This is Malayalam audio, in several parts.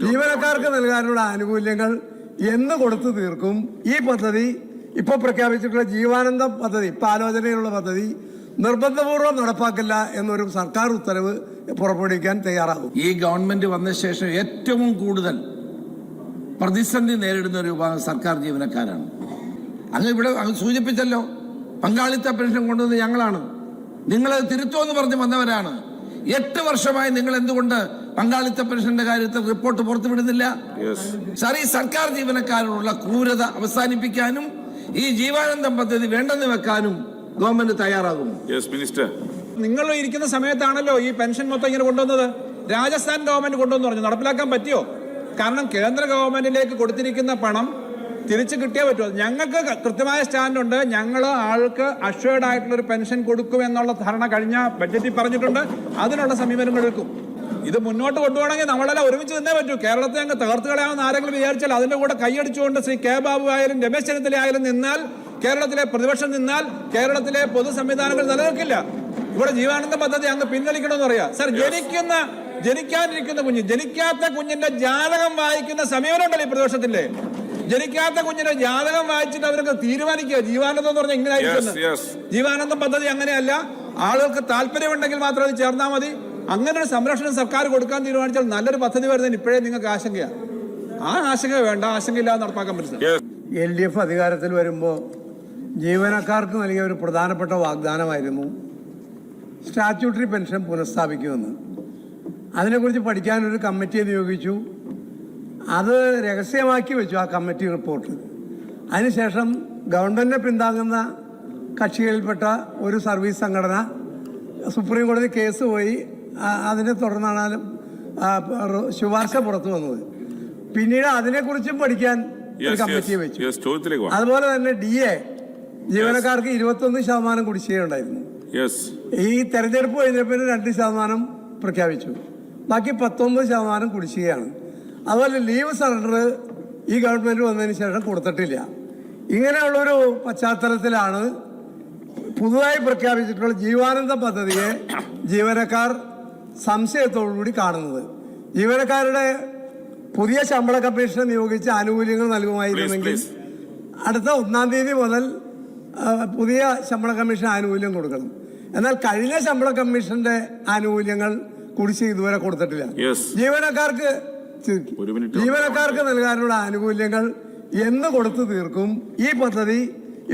ജീവനക്കാർക്ക് നൽകാനുള്ള ആനുകൂല്യങ്ങൾ എന്ന് കൊടുത്തു തീർക്കും. ഈ പദ്ധതി ഇപ്പോൾ പ്രഖ്യാപിച്ചിട്ടുള്ള ജീവാനന്ദം പദ്ധതി ഇപ്പൊ ആലോചനയിലുള്ള പദ്ധതി നിർബന്ധപൂർവം നടപ്പാക്കില്ല എന്നൊരു സർക്കാർ ഉത്തരവ് പുറപ്പെടുവിക്കാൻ തയ്യാറാകും. ഈ ഗവൺമെന്റ് വന്ന ശേഷം ഏറ്റവും കൂടുതൽ പ്രതിസന്ധി നേരിടുന്ന ഒരു വിഭാഗം സർക്കാർ ജീവനക്കാരാണ്. അങ്ങ് ഇവിടെ സൂചിപ്പിച്ചല്ലോ പങ്കാളിത്ത പെൻഷൻ കൊണ്ടുവന്ന് ഞങ്ങളാണ്. നിങ്ങളത് തിരുത്തുമെന്ന് പറഞ്ഞ് വന്നവരാണ്. എട്ട് വർഷമായി നിങ്ങൾ എന്തുകൊണ്ട് പങ്കാളിത്ത പെൻഷന്റെ കാര്യത്തിൽ റിപ്പോർട്ട് പുറത്തുവിടുന്നില്ല. സാർ ഈ സർക്കാർ ജീവനക്കാരോടുള്ള ക്രൂരത അവസാനിപ്പിക്കാനും ഈ ജീവാനന്ദം പദ്ധതി വേണ്ടെന്ന് വെക്കാനും ഗവൺമെന്റ് തയ്യാറാകും. യെസ് മിനിസ്റ്റർ നിങ്ങൾ ഇരിക്കുന്ന സമയത്താണല്ലോ ഈ പെൻഷൻ മൊത്തം ഇങ്ങനെ കൊണ്ടുവന്നത്. രാജസ്ഥാൻ ഗവൺമെന്റ് കൊണ്ടുവന്ന് പറഞ്ഞു. നടപ്പിലാക്കാൻ പറ്റിയോ? കാരണം കേന്ദ്ര ഗവൺമെന്റിലേക്ക് കൊടുത്തിരിക്കുന്ന പണം തിരിച്ചു കിട്ടിയേ പറ്റുമോ ഞങ്ങൾക്ക് കൃത്യമായ സ്റ്റാൻഡ് ഉണ്ട് ഞങ്ങൾ ആൾക്ക് അഷ്വേർഡ് ആയിട്ടുള്ള ഒരു പെൻഷൻ കൊടുക്കും എന്നുള്ള ധാരണ കഴിഞ്ഞ ബഡ്ജറ്റിൽ പറഞ്ഞിട്ടുണ്ട്. അതിനുള്ള സമീപനങ്ങൾ എടുക്കും. ഇത് മുന്നോട്ട് കൊണ്ടുപോകണമെങ്കിൽ നമ്മളെല്ലാം ഒരുമിച്ച് നിന്നേ പറ്റൂ. കേരളത്തെ അങ്ങ് തകർത്ത് കളയാമെന്ന് ആരെങ്കിലും വിചാരിച്ചാൽ അതിന്റെ കൂടെ കൈയടിച്ചുകൊണ്ട് ശ്രീ കെ ബാബു ആയാലും രമേശ് ചെന്നിത്തല ആയാലും നിന്നാൽ കേരളത്തിലെ പ്രതിപക്ഷം നിന്നാൽ കേരളത്തിലെ പൊതു സംവിധാനങ്ങൾ നിലനിൽക്കില്ല. ഇവിടെ ജീവാനന്ദ പദ്ധതി അങ്ങ് പിൻവലിക്കണമെന്ന് പറയാ. സാർ ജനിക്കുന്ന ജനിക്കാതിരിക്കുന്ന കുഞ്ഞ് ജനിക്കാത്ത കുഞ്ഞിന്റെ ജാതകം വായിക്കുന്ന സമീപനമുണ്ടല്ലോ ഈ പ്രതിപക്ഷത്തിന്റെ ജനിക്കാത്ത കുഞ്ഞിന്റെ ജാതകം വായിച്ചിട്ട് അവർക്ക് തീരുമാനിക്കുക. ജീവാനന്ദം എന്ന് പറഞ്ഞാൽ ഇങ്ങനെ. ജീവാനന്ദം പദ്ധതി അങ്ങനെയല്ല. ആളുകൾക്ക് താല്പര്യമുണ്ടെങ്കിൽ മാത്രം അത് ചേർന്നാൽ മതി. അങ്ങനെ ഒരു സംരക്ഷണം സർക്കാർ കൊടുക്കാൻ തീരുമാനിച്ചാൽ നല്ലൊരു പദ്ധതി വരുന്നതിന് ഇപ്പോഴേ നിങ്ങൾക്ക് ആശങ്കയാണ് ആ ആശങ്ക വേണ്ട. ആശങ്കയില്ലാതെ നടപ്പാക്കാൻ പറ്റും എൽ ഡി എഫ് അധികാരത്തിൽ വരുമ്പോൾ ജീവനക്കാർക്ക് നൽകിയ ഒരു പ്രധാനപ്പെട്ട വാഗ്ദാനമായിരുന്നു സ്റ്റാറ്റ്യൂട്ടറി പെൻഷൻ പുനഃസ്ഥാപിക്കുമെന്ന്. അതിനെക്കുറിച്ച് പഠിക്കാൻ ഒരു കമ്മിറ്റിയെ നിയോഗിച്ചു. അത് രഹസ്യമാക്കി വെച്ചു ആ കമ്മിറ്റി റിപ്പോർട്ട്. അതിനുശേഷം ഗവൺമെന്റിനെ പിന്താങ്ങുന്ന കക്ഷികളിൽപ്പെട്ട ഒരു സർവീസ് സംഘടന സുപ്രീം കോടതി കേസ് പോയി. അതിനെ തുടർന്നാണാലും ശുപാർശ പുറത്തു വന്നത്. പിന്നീട് അതിനെക്കുറിച്ചും പഠിക്കാൻ ഒരു യെസ് കമ്മിറ്റിയെ വെച്ചു. അതുപോലെ തന്നെ ഡി എ ജീവനക്കാർക്ക് ഇരുപത്തൊന്ന് ശതമാനം കുടിശ്ശികയുണ്ടായിരുന്നു ഈ തെരഞ്ഞെടുപ്പ് കഴിഞ്ഞപ്പോൾ രണ്ട് ശതമാനം പ്രഖ്യാപിച്ചു. ബാക്കി പത്തൊമ്പത് ശതമാനം കുടിശ്ശികയാണ്. അതുപോലെ ലീവ് സറണ്ടർ ഈ ഗവൺമെന്റ് വന്നതിന് ശേഷം കൊടുത്തിട്ടില്ല. ഇങ്ങനെയുള്ളൊരു പശ്ചാത്തലത്തിലാണ് പുതുതായി പ്രഖ്യാപിച്ചിട്ടുള്ള ജീവാനന്ദ പദ്ധതിയെ ജീവനക്കാർ സംശയത്തോടുകൂടി കാണുന്നത്. ജീവനക്കാരുടെ പുതിയ ശമ്പള കമ്മീഷനെ നിയോഗിച്ച് ആനുകൂല്യങ്ങൾ നൽകുമായിരുന്നെങ്കിൽ അടുത്ത ഒന്നാം തീയതി മുതൽ പുതിയ ശമ്പള കമ്മീഷൻ ആനുകൂല്യം കൊടുക്കണം. എന്നാൽ കഴിഞ്ഞ ശമ്പള കമ്മീഷന്റെ ആനുകൂല്യങ്ങൾ കുടിശ്ശിക ഇതുവരെ കൊടുത്തിട്ടില്ല. ജീവനക്കാർക്ക്. ജീവനക്കാർക്ക് നൽകാനുള്ള ആനുകൂല്യങ്ങൾ എന്ന് കൊടുത്തു തീർക്കും. ഈ പദ്ധതി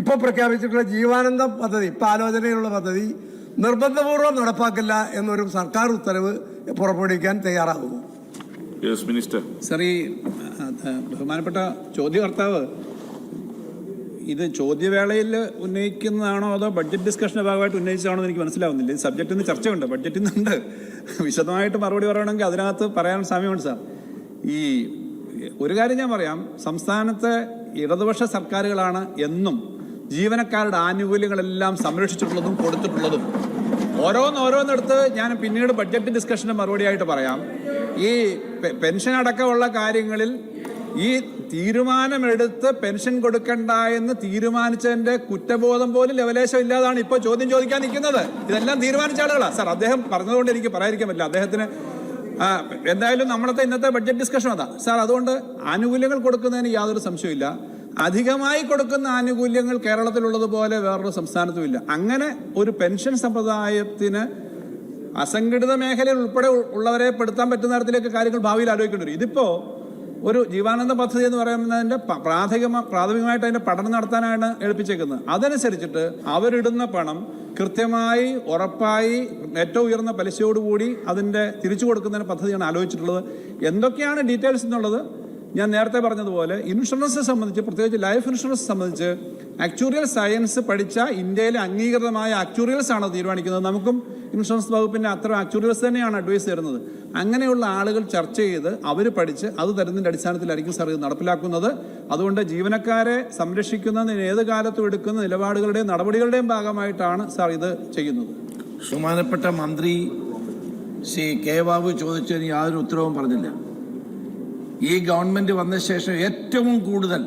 ഇപ്പൊ പ്രഖ്യാപിച്ചിട്ടുള്ള ജീവാനന്ദ പദ്ധതി ഇപ്പൊ ആലോചനയിലുള്ള പദ്ധതി നിർബന്ധപൂർവം നടപ്പാക്കില്ല എന്നൊരു സർക്കാർ ഉത്തരവ് പുറപ്പെടുവിക്കാൻ തയ്യാറാകുന്നു. യെസ് മിനിസ്റ്റർ സർ ഈ ബഹുമാനപ്പെട്ട ചോദ്യകർത്താവ് ഇത് ചോദ്യവേളയിൽ ഉന്നയിക്കുന്നതാണോ അതോ ബഡ്ജറ്റ് ഡിസ്കഷന്റെ ഭാഗമായിട്ട് ഉന്നയിച്ചതാണോ എന്ന് എനിക്ക് മനസ്സിലാവുന്നില്ല. ഇത് സബ്ജക്റ്റിൽ നിന്ന് ചർച്ചയുണ്ട്. ബഡ്ജറ്റിൽ നിന്നുണ്ട് വിശദമായിട്ട് മറുപടി പറയണമെങ്കിൽ അതിനകത്ത് പറയാൻ സമയമുണ്ട് സാർ ഈ ഒരു കാര്യം ഞാൻ പറയാം. സംസ്ഥാനത്തെ ഇടതുപക്ഷ സർക്കാരുകളാണ് എന്നും ജീവനക്കാരുടെ ആനുകൂല്യങ്ങളെല്ലാം സംരക്ഷിച്ചിട്ടുള്ളതും കൊടുത്തിട്ടുള്ളതും. ഓരോന്നോരോന്നെടുത്ത് ഞാൻ പിന്നീട് ബഡ്ജറ്റ് ഡിസ്കഷന്റെ മറുപടിയായിട്ട് പറയാം. ഈ പെൻഷൻ അടക്കമുള്ള കാര്യങ്ങളിൽ ഈ തീരുമാനമെടുത്ത് പെൻഷൻ കൊടുക്കണ്ട എന്ന് തീരുമാനിച്ചതിന്റെ കുറ്റബോധം പോലും ലെവലേശം ഇല്ലാതാണ് ഇപ്പോൾ ചോദ്യം ചോദിക്കാൻ നിൽക്കുന്നത്. ഇതെല്ലാം തീരുമാനിച്ച ആളുകളാണ് സാർ അദ്ദേഹം പറഞ്ഞതുകൊണ്ട് എനിക്ക് പറയാതിരിക്കാൻ പറ്റില്ല. അദ്ദേഹത്തിന് എന്തായാലും നമ്മളത്തെ ഇന്നത്തെ ബഡ്ജറ്റ് ഡിസ്കഷൻ അതാ. സാർ അതുകൊണ്ട് ആനുകൂല്യങ്ങൾ കൊടുക്കുന്നതിന് യാതൊരു സംശയമില്ല അധികമായി കൊടുക്കുന്ന ആനുകൂല്യങ്ങൾ കേരളത്തിലുള്ളതുപോലെ വേറൊരു സംസ്ഥാനത്തുമില്ല. അങ്ങനെ ഒരു പെൻഷൻ സമ്പ്രദായത്തിന് അസംഘടിത മേഖലയിൽ ഉൾപ്പെടെ ഉള്ളവരെ പെടുത്താൻ പറ്റുന്ന തരത്തിലേക്ക് കാര്യങ്ങൾ ഭാവിയിൽ ആലോചിക്കേണ്ടി വരും. ഇതിപ്പോ ഒരു ജീവാനന്ദ പദ്ധതി എന്ന് പറയുന്നതിന്റെ പ്രാഥമിക പ്രാഥമികമായിട്ട് അതിന്റെ പഠനം നടത്താനാണ് ഏൽപ്പിച്ചേക്കുന്നത്. അതനുസരിച്ചിട്ട് അവരിടുന്ന പണം കൃത്യമായി ഉറപ്പായി ഏറ്റവും ഉയർന്ന പലിശയോടുകൂടി അതിന്റെ തിരിച്ചു കൊടുക്കുന്നതിന് പദ്ധതിയാണ് ആലോചിച്ചിട്ടുള്ളത്. എന്തൊക്കെയാണ് ഡീറ്റെയിൽസ് എന്നുള്ളത് ഞാൻ നേരത്തെ പറഞ്ഞതുപോലെ ഇൻഷുറൻസ് സംബന്ധിച്ച് പ്രത്യേകിച്ച് ലൈഫ് ഇൻഷുറൻസ് സംബന്ധിച്ച് ആക്ച്വറിയൽ സയൻസ് പഠിച്ച ഇന്ത്യയിലെ അംഗീകൃതമായ ആക്ച്വറിയൽസ് ആണ് തീരുമാനിക്കുന്നത്. നമുക്കും ഇൻഷുറൻസ് വകുപ്പിന്റെ അത്ര ആക്ച്വറിയൽസ് തന്നെയാണ് അഡ്വൈസ് തരുന്നത്. അങ്ങനെയുള്ള ആളുകൾ ചർച്ച ചെയ്ത് അവർ പഠിച്ച് അത് തരുന്നതിന്റെ അടിസ്ഥാനത്തിലായിരിക്കും സാർ ഇത് നടപ്പിലാക്കുന്നത്. അതുകൊണ്ട് ജീവനക്കാരെ സംരക്ഷിക്കുന്നതിന് ഏത് കാലത്തും എടുക്കുന്ന നിലപാടുകളുടെയും നടപടികളുടെയും ഭാഗമായിട്ടാണ് സാർ ഇത് ചെയ്യുന്നത്. ബഹുമാനപ്പെട്ട മന്ത്രി ശ്രീ കെ ബാബു ചോദിച്ചതിന് യാതൊരു ഉത്തരവും പറഞ്ഞില്ല. ഈ ഗവൺമെന്റ് വന്ന ശേഷം ഏറ്റവും കൂടുതൽ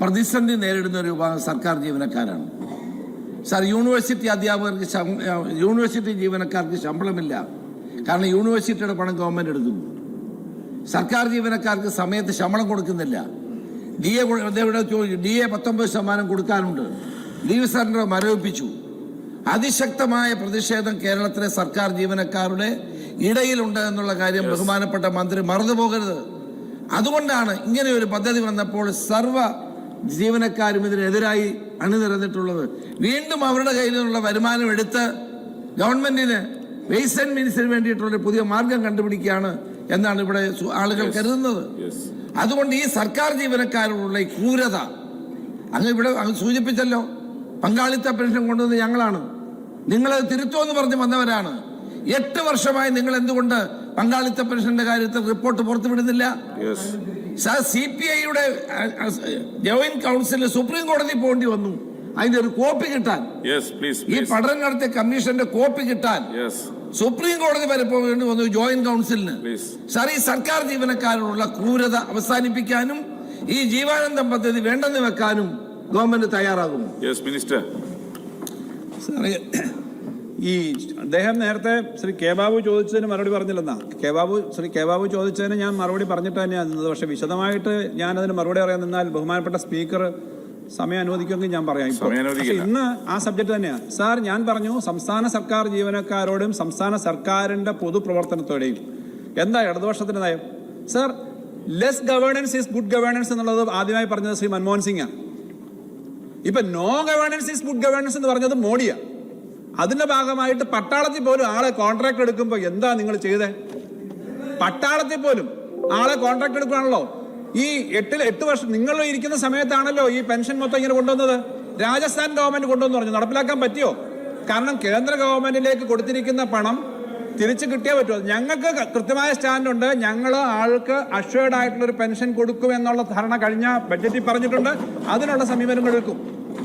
പ്രതിസന്ധി നേരിടുന്ന ഒരു വിഭാഗം സർക്കാർ ജീവനക്കാരാണ്. സാർ യൂണിവേഴ്സിറ്റി അധ്യാപകർക്ക് യൂണിവേഴ്സിറ്റി ജീവനക്കാർക്ക് ശമ്പളമില്ല. കാരണം യൂണിവേഴ്സിറ്റിയുടെ പണം ഗവൺമെന്റ് എടുക്കുന്നു. സർക്കാർ ജീവനക്കാർക്ക് സമയത്ത് ശമ്പളം കൊടുക്കുന്നില്ല. ഡി എ ഇവിടെ ഡി എ പത്തൊമ്പത് ശതമാനം കൊടുക്കാനുണ്ട്. ലീവ് സെന്റർ മരവിപ്പിച്ചു. അതിശക്തമായ പ്രതിഷേധം കേരളത്തിലെ സർക്കാർ ജീവനക്കാരുടെ ഇടയിലുണ്ട് എന്നുള്ള കാര്യം ബഹുമാനപ്പെട്ട മന്ത്രി മറന്നുപോകരുത് അതുകൊണ്ടാണ് ഇങ്ങനെ ഒരു പദ്ധതി വന്നപ്പോൾ സർവ ജീവനക്കാരും ഇതിനെതിരായി അണിനിരന്നിട്ടുള്ളത്. വീണ്ടും അവരുടെ കയ്യിൽ നിന്നുള്ള വരുമാനം എടുത്ത് ഗവൺമെന്റിന് വേസ്റ്റ് ആൻഡ് മീൻസിന് വേണ്ടിയിട്ടുള്ള പുതിയ മാർഗം കണ്ടുപിടിക്കുകയാണ് എന്നാണ് ഇവിടെ ആളുകൾ കരുതുന്നത്. അതുകൊണ്ട് ഈ സർക്കാർ ജീവനക്കാരോടുള്ള ഈ ക്രൂരത അങ്ങ് ഇവിടെ അങ്ങ് സൂചിപ്പിച്ചല്ലോ പങ്കാളിത്ത പെൻഷൻ കൊണ്ടുവന്ന് ഞങ്ങളാണ്. നിങ്ങളത് തിരുത്തുമെന്ന് പറഞ്ഞ് വന്നവരാണ്. എട്ട് വർഷമായി നിങ്ങൾ എന്തുകൊണ്ട് പങ്കാളിത്ത പെൻഷന്റെ കാര്യത്തിൽ റിപ്പോർട്ട് പുറത്തുവിടുന്നില്ല? സി പി ഐയുടെ ജോയിന്റ് കൗൺസിലിൽ സുപ്രീം കോടതി പോകേണ്ടി വന്നു. അതിന്റെ ഒരു കോപ്പി കിട്ടാൻ. ഈ പഠനം നടത്തിയ കമ്മീഷന്റെ കോപ്പി കിട്ടാൻ. സുപ്രീം കോടതി വരെ പോകേണ്ടി വന്നു ജോയിന്റ് കൗൺസിലിന്. സാർ ഈ സർക്കാർ ജീവനക്കാരോടുള്ള ക്രൂരത അവസാനിപ്പിക്കാനും ഈ ജീവാനന്ദം പദ്ധതി വേണ്ടെന്ന് വെക്കാനും ഗവൺമെന്റ് തയ്യാറാകും മിനിസ്റ്റർ സാറേ ഈ അദ്ദേഹം നേരത്തെ ശ്രീ കെ ബാബു ചോദിച്ചതിന് മറുപടി പറഞ്ഞില്ലെന്നാ. കെ ബാബു ശ്രീ കെ ബാബു ചോദിച്ചതിന് ഞാൻ മറുപടി പറഞ്ഞിട്ട് തന്നെയാണ് നിന്നത്. പക്ഷെ വിശദമായിട്ട് ഞാൻ അതിന് മറുപടി പറയാൻ നിന്നാൽ ബഹുമാനപ്പെട്ട സ്പീക്കർ സമയം അനുവദിക്കുമെങ്കിൽ ഞാൻ പറയാം. ഇപ്പോൾ. ഇന്ന് ആ സബ്ജക്ട് തന്നെയാണ് സാർ ഞാൻ പറഞ്ഞു സംസ്ഥാന സർക്കാർ ജീവനക്കാരോടും സംസ്ഥാന സർക്കാരിന്റെ പൊതുപ്രവർത്തനത്തോടെയും. എന്താ ഇടതുപക്ഷത്തിന്റെ നയം? Sir less governance is good governance എന്നുള്ളത് ആദ്യമായി പറഞ്ഞത് ശ്രീ മൻമോഹൻ സിംഗ്. ആണ് ഇപ്പൊ no governance is good governance എന്ന് പറഞ്ഞത് മോഡിയാ. അതിന്റെ ഭാഗമായിട്ട് പട്ടാളത്തിൽ പോലും ആളെ കോൺട്രാക്ട് എടുക്കുമ്പോൾ എന്താ നിങ്ങൾ ചെയ്തേ? പട്ടാളത്തിൽ പോലും ആളെ കോൺട്രാക്ട് എടുക്കുകയാണല്ലോ ഈ എട്ടിൽ എട്ട് വർഷം നിങ്ങൾ ഇരിക്കുന്ന സമയത്താണല്ലോ ഈ പെൻഷൻ മൊത്തം ഇങ്ങനെ കൊണ്ടുവന്നത്? രാജസ്ഥാൻ ഗവൺമെന്റ് കൊണ്ടുവന്ന് പറഞ്ഞു നടപ്പിലാക്കാൻ പറ്റിയോ? കാരണം കേന്ദ്ര ഗവൺമെന്റിലേക്ക് കൊടുത്തിരിക്കുന്ന പണം തിരിച്ചു കിട്ടിയേ പറ്റുമോ ഞങ്ങൾക്ക് കൃത്യമായ സ്റ്റാൻഡ് ഉണ്ട് ഞങ്ങൾ ആൾക്ക് അഷ്വേർഡ് ആയിട്ടുള്ള ഒരു പെൻഷൻ കൊടുക്കും എന്നുള്ള ധാരണ കഴിഞ്ഞ ബഡ്ജറ്റിൽ പറഞ്ഞിട്ടുണ്ട്. അതിനുള്ള സമീപനങ്ങൾ എടുക്കും.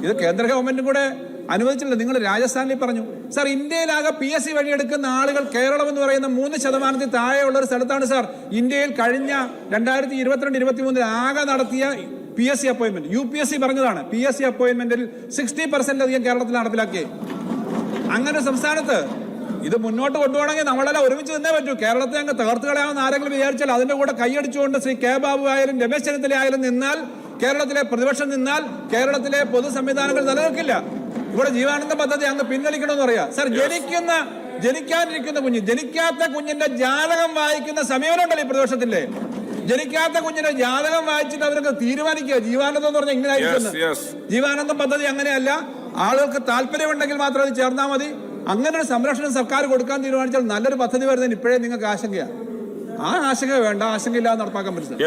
ഇത് കേന്ദ്ര ഗവൺമെന്റും കൂടെ അനുവദിച്ചില്ല നിങ്ങൾ രാജസ്ഥാനിൽ പറഞ്ഞു സാർ ഇന്ത്യയിലാകെ പി എസ് സി വഴിയെടുക്കുന്ന ആളുകൾ കേരളം എന്ന് പറയുന്ന മൂന്ന് ശതമാനത്തിൽ താഴെയുള്ള ഒരു സ്ഥലത്താണ് സാർ. ഇന്ത്യയിൽ കഴിഞ്ഞ രണ്ടായിരത്തി ഇരുപത്തിരണ്ട് ഇരുപത്തി മൂന്നിൽ ആകെ നടത്തിയ P S C appointment U P S C പറഞ്ഞതാണ് പി എസ് സി അപ്പോയിന്റ്മെന്റിൽ സിക്സ്റ്റി പെർസെന്റ് അധികം കേരളത്തിൽ നടപ്പിലാക്കി അങ്ങനെ സംസ്ഥാനത്ത് ഇത് മുന്നോട്ട് കൊണ്ടുപോകണമെങ്കിൽ നമ്മളെല്ലാം ഒരുമിച്ച് നിന്നേ പറ്റൂ. കേരളത്തെ അങ്ങ് തകർത്ത് കളയാമെന്ന് ആരെങ്കിലും വിചാരിച്ചാൽ അതിന്റെ കൂടെ കൈയടിച്ചുകൊണ്ട് ശ്രീ കെ ബാബു ആയാലും രമേശ് ചെന്നിത്തല ആയാലും നിന്നാൽ കേരളത്തിലെ പ്രതിപക്ഷം നിന്നാൽ കേരളത്തിലെ പൊതു സംവിധാനങ്ങൾ നിലനിൽക്കില്ല. ഇവിടെ ജീവാനന്ദ പദ്ധതി അങ്ങ് പിൻവലിക്കണമെന്ന് പറയാ. സാർ ജനിക്കുന്ന ജനിക്കാനിരിക്കുന്ന കുഞ്ഞ് ജനിക്കാത്ത കുഞ്ഞിന്റെ ജാതകം വായിക്കുന്ന സമീപനമുണ്ടല്ലോ ഈ പ്രതിപക്ഷത്തില്ലേ ജനിക്കാത്ത കുഞ്ഞിന്റെ ജാതകം വായിച്ചിട്ട് അവർക്ക് തീരുമാനിക്കുക. ജീവാനന്ദം എന്ന് പറഞ്ഞാൽ ഇങ്ങനെ യെസ് ആയിരിക്കും ജീവാനന്ദം പദ്ധതി അങ്ങനെയല്ല. ആളുകൾക്ക് താല്പര്യമുണ്ടെങ്കിൽ മാത്രം അത് ചേർന്നാൽ മതി. അങ്ങനെ ഒരു സംരക്ഷണം സർക്കാർ കൊടുക്കാൻ തീരുമാനിച്ചാൽ നല്ലൊരു പദ്ധതി വരുന്നതിന് ഇപ്പോഴേ നിങ്ങൾക്ക് ആശങ്കയാണ് ആ ആശങ്ക വേണ്ട. ആശങ്കയില്ലാതെ നടപ്പാക്കാൻ പറ്റില്ല.